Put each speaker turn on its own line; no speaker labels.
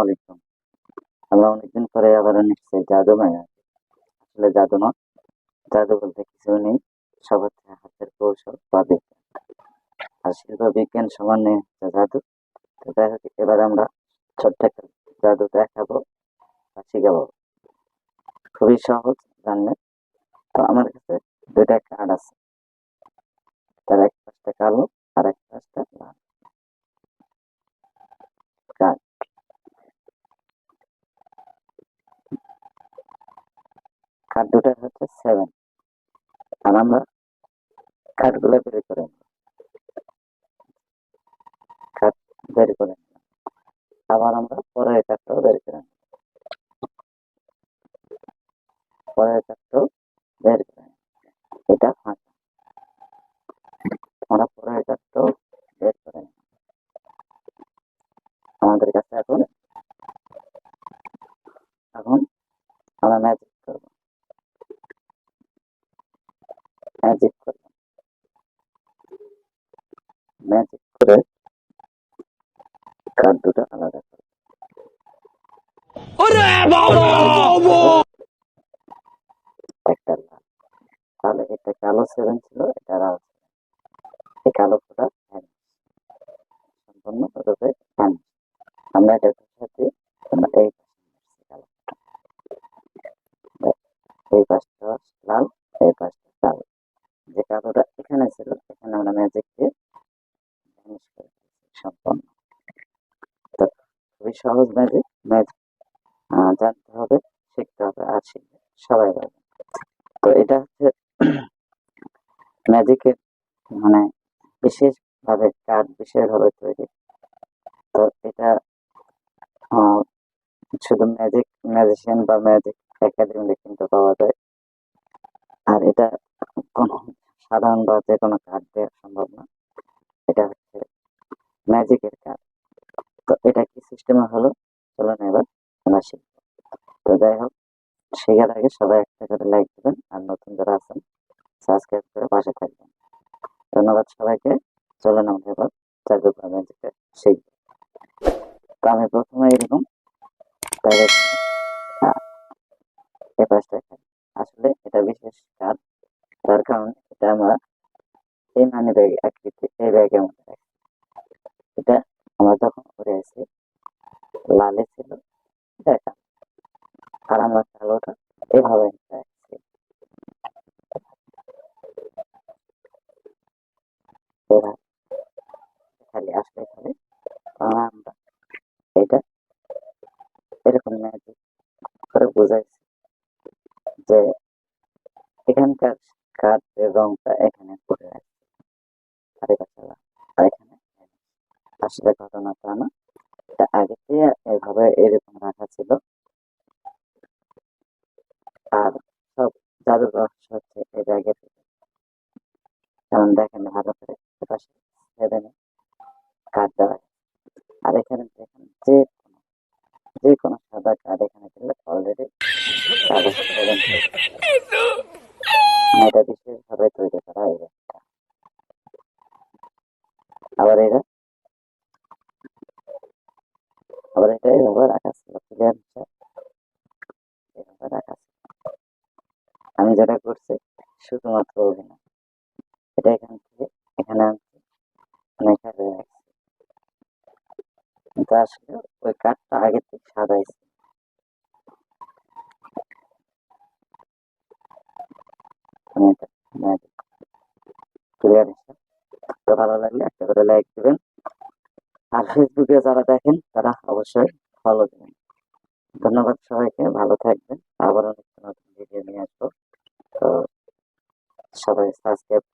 আলাইকুম। আমরা অনেকদিন পরে আবার নিশ্চয়ই জাদু মেলা আসলে জাদু না, জাদু বলতে কিছু নেই, সব হচ্ছে হাতের কৌশল বা বিজ্ঞান। আর শিল্প বিজ্ঞান সমানে জাদু, তো যাই হোক, এবার আমরা ছোট্ট একটা জাদু দেখাবো বা শিখাবো। খুবই সহজ, জানলে। তো আমার কাছে দুইটা কার্ড আছে। তার এক পাশটা কালো আর এক পাশটা লাল। কার্ড। কার্ড দুটো হচ্ছে সেভেন আর আমরা কার্ডগুলো বের করে কার্ড বের করে আবার আমরা পরের কার্ডটাও বের করে পরের কার্ডটাও বের করে এটা ফাঁকা আমরা পরের কার্ডটাও বের করে আমাদের কাছে এখন এখন আমরা ম্যাজিক ম্যাজিক করে কার্ড দুটো আলাদা একটা লাল তাহলে এটা কালো সেভেন ছিল এটা লাল। এই কালো ফোটা সম্পূর্ণ রূপে আমরা এটা সাথে এই এই পাশটা লাল এই পাশটা কালো যে কালোটা এখানে ছিল এখানে আমরা ম্যাজিক দিয়ে vanish করে দিয়েছি সম্পূর্ণ তো খুবই সহজ ম্যাজিক ম্যাজিক জানতে হবে, শিখতে হবে, আর শিখবে সবাই পারবে। তো এটা হচ্ছে ম্যাজিকের মানে বিশেষ ভাবে কার্ড বিশেষ তৈরি। তো এটা শুধু ম্যাজিক ম্যাজিশিয়ান বা ম্যাজিক একাডেমিতে কিন্তু পাওয়া যায়। আর এটা কোনো সাধারণ বা যে কোনো কার্ড দেওয়া সম্ভব না। এটা হচ্ছে ম্যাজিকের সিস্টেমে হলো, চলুন এবার আমরা তো যাই হোক, শেখার আগে সবাই একটা করে লাইক দিবেন আর নতুন যারা আছেন সাবস্ক্রাইব করে পাশে থাকবেন। ধন্যবাদ সবাইকে। চলুন আমরা এবার জাদু ম্যাজিকটা শিখব। তো আমি প্রথমে এরকম আসলে এটা বিশেষ কার্ড তার কারণ এটা আমরা এই মানি ব্যাগ আকৃতি এই ব্যাগের মধ্যে রাখি এটা আমরা যখন করে আছি লালে ছিল দেখা আর আমরা কালোটা এভাবে রাখছি খালি আসলে খালি আমরা এটা এরকম ম্যাজিক করে বোঝাইছি যে এখানকার কাঠ এর রংটা এখানে পড়ে আর আর এখানে। আসলে ঘটনা তা না এটা থেকে এভাবে এরকম রাখা ছিল। আর সব জাদুর রহস্য হচ্ছে এই ব্যাগের যেমন দেখেন ভালো করে এপাশে সেভেনে কাঠ দেওয়া। আর এখানে দেখেন যে যে কোনো সাদা কাঠ এখানে দিলে অলরেডি আবার এটা রাখা ছিল আমি যেটা করছি শুধুমাত্র অভিনয় এটা এখান থেকে এখানে আনছি এখানে রাখছি কিন্তু আসলে ওই কাঠটা আগে থেকে এটা ক্লিয়ার তো ভালো লাগলে একটা করে লাইক দিবেন আর ফেসবুকে যারা দেখেন, তারা অবশ্যই ফলো দেবেন। ধন্যবাদ সবাইকে, ভালো থাকবেন। আবার অনেক নতুন ভিডিও নিয়ে আসব। তো সবাই সাবস্ক্রাইব